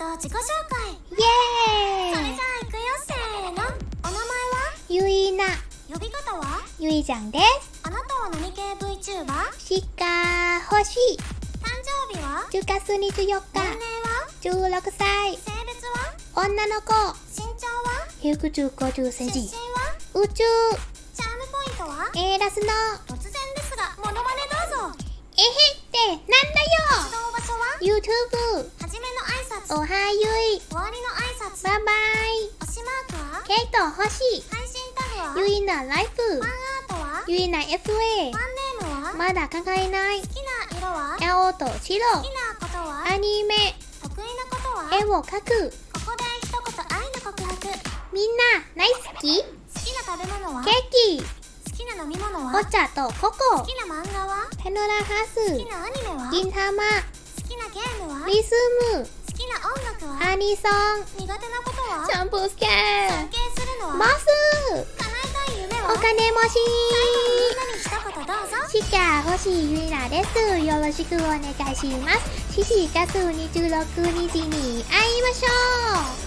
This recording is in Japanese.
問一答自己紹介。イエーイ。それじゃあ行くよせーの。お名前は？ゆいな、呼び方は？ゆいちゃんです。あなたは何系 VTuber? しかほしい。誕生日は？10月24年齢は？日、16歳、性別は？女の子、身長は？150センチ。出身、は？宇宙、チャームポイントは？エーラスの、おはゆい、終わりの挨拶。バイバ推しマークは？イ、ケイトい、配信タグは？ゆいなライフ。ファン、アートは？ゆいな FA、ファンネームは？まだ考えない、好きな色は？好青と白、きなことは？アニメ、得意なことは？絵を描く、ここで一言愛の告白。好みんな、大好き？きな食べ物は？ケ好ーキ、きな飲み物は？お茶とココ。好、きな漫画は？ペノラハ好きス、なアニメは？銀玉、好きなゲームは？好リズム、きな音楽は？アニソン、苦手なことは？シャンプースケ尊敬するのは？モス、叶えたい夢は？お金もしみんなに一言どうぞ。しか欲しいゆいなです。よろしくお願いします。4月26日に会いましょう